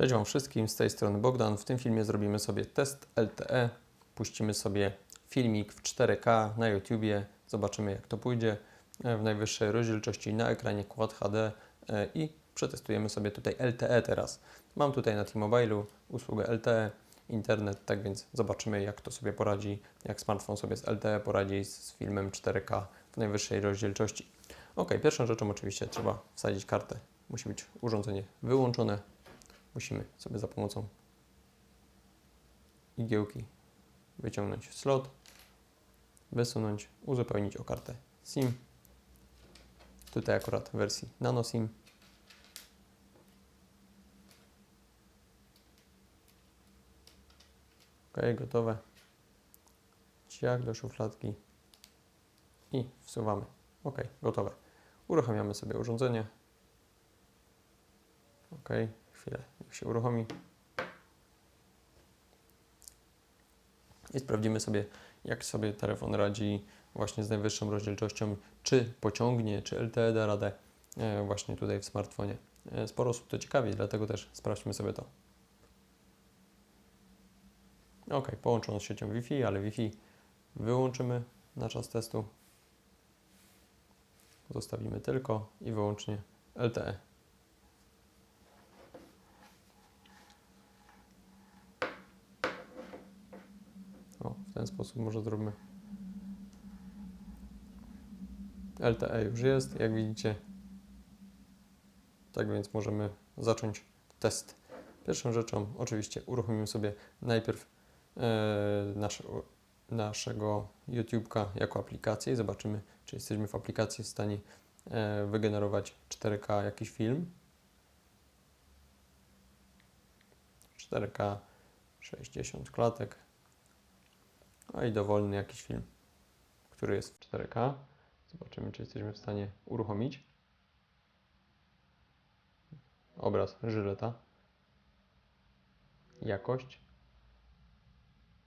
Cześć Wam wszystkim, z tej strony Bogdan. W tym filmie zrobimy sobie test LTE. Puścimy sobie filmik w 4K na YouTubie. Zobaczymy jak to pójdzie e, w najwyższej rozdzielczości na ekranie Quad HD e, i przetestujemy sobie tutaj LTE teraz. Mam tutaj na T-Mobile'u usługę LTE, internet, tak więc zobaczymy jak to sobie poradzi, jak smartfon sobie z LTE poradzi z, z filmem 4K w najwyższej rozdzielczości. Ok, pierwszą rzeczą oczywiście trzeba wsadzić kartę. Musi być urządzenie wyłączone, musimy sobie za pomocą igiełki wyciągnąć slot, wysunąć, uzupełnić o kartę SIM. Tutaj akurat w wersji Nano SIM. Ok, gotowe. Ciach do szufladki i wsuwamy. Ok, gotowe. Uruchamiamy sobie urządzenie. Ok, chwilę, niech się uruchomi. I sprawdzimy sobie, jak sobie telefon radzi właśnie z najwyższą rozdzielczością, czy pociągnie, czy LTE da radę e, właśnie tutaj w smartfonie. E, Sporo osób to ciekawi, dlatego też sprawdźmy sobie to. Ok, połączono z siecią Wi-Fi, ale Wi-Fi wyłączymy na czas testu. Zostawimy tylko i wyłącznie. LTE. O, w ten sposób może zróbmy. LTE już jest, jak widzicie. Tak więc możemy zacząć test. Pierwszą rzeczą oczywiście uruchomimy sobie najpierw nasze, naszego YouTube'ka jako aplikację i zobaczymy, czy jesteśmy w aplikacji w stanie e, wygenerować 4K jakiś film. 4K 60 klatek. A i dowolny jakiś film, który jest w 4K. Zobaczymy, czy jesteśmy w stanie uruchomić. Obraz Żyleta. Jakość.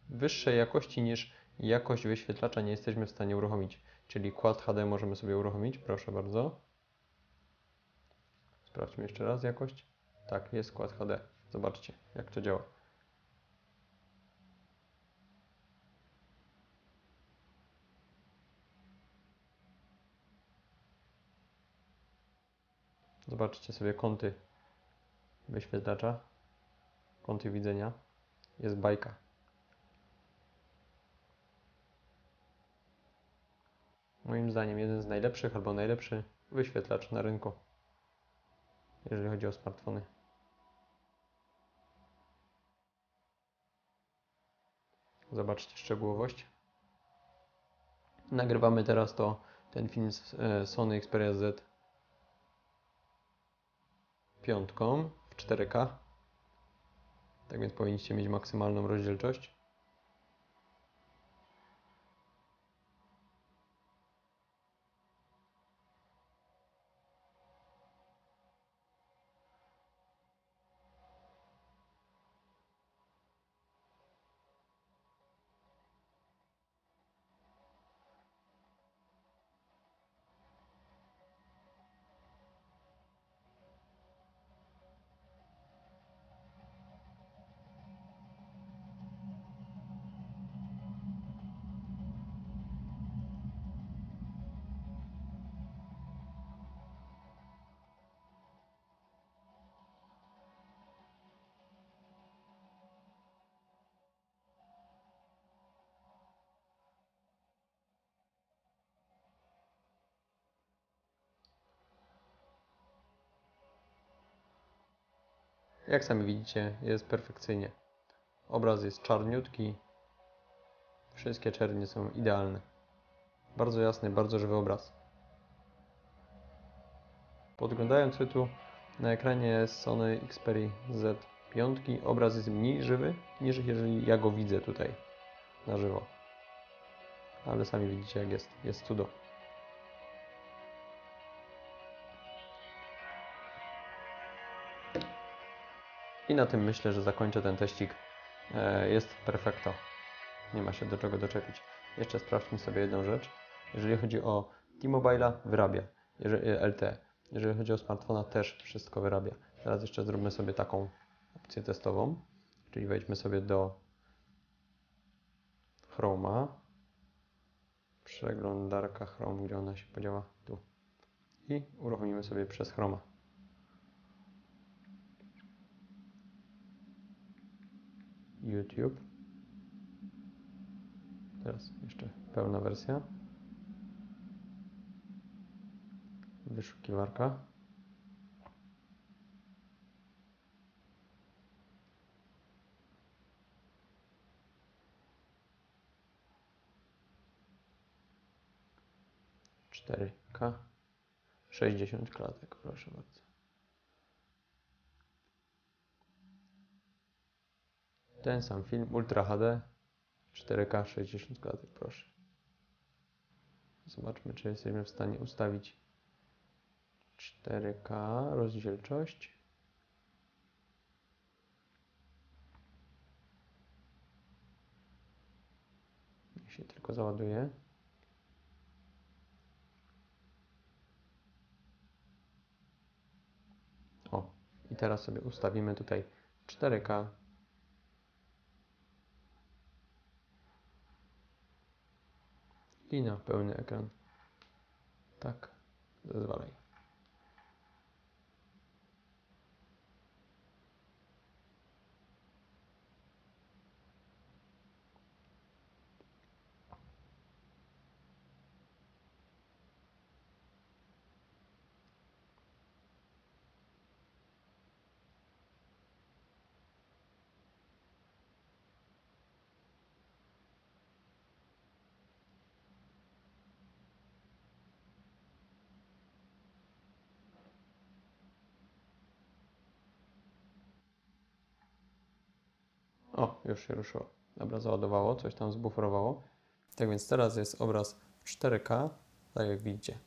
Wyższej jakości niż jakość wyświetlacza nie jesteśmy w stanie uruchomić. Czyli Quad HD możemy sobie uruchomić, proszę bardzo. Sprawdźmy jeszcze raz jakość. Tak, jest Quad HD. Zobaczcie, jak to działa. Zobaczcie sobie kąty wyświetlacza, kąty widzenia. Jest bajka. Moim zdaniem jeden z najlepszych albo najlepszy wyświetlacz na rynku, jeżeli chodzi o smartfony. Zobaczcie szczegółowość. Nagrywamy teraz to ten film z e, Sony Xperia Z piątką w 4K. Tak więc powinniście mieć maksymalną rozdzielczość. Jak sami widzicie, jest perfekcyjnie. Obraz jest czarniutki. Wszystkie czernie są idealne. Bardzo jasny, bardzo żywy obraz. Podglądając tu na ekranie Sony Xperia Z5. Obraz jest mniej żywy niż jeżeli ja go widzę tutaj na żywo. Ale sami widzicie jak jest. Jest cudo. I na tym myślę, że zakończę ten teścik. E, Jest perfekto. Nie ma się do czego doczepić. Jeszcze sprawdźmy sobie jedną rzecz. Jeżeli chodzi o T-Mobile'a, wyrabia. LTE. Jeżeli chodzi o smartfona, też wszystko wyrabia. Teraz jeszcze zróbmy sobie taką opcję testową, czyli wejdźmy sobie do Chroma, przeglądarka Chrome, gdzie ona się podziała, tu i uruchomimy sobie przez Chroma. YouTube. Teraz jeszcze pełna wersja. Wyszukiwarka. Cztery K. 60 klatek, proszę bardzo. Ten sam film Ultra HD 4K 60 klatek, proszę. Zobaczmy, czy jesteśmy w stanie ustawić 4K rozdzielczość. Niech się tylko załaduje. O, i teraz sobie ustawimy tutaj 4K i na pełny ekran. Tak, zezwalaj. O, już się ruszyło. Dobra, załadowało, coś tam zbuforowało. Tak więc teraz jest obraz w 4K, tak jak widzicie.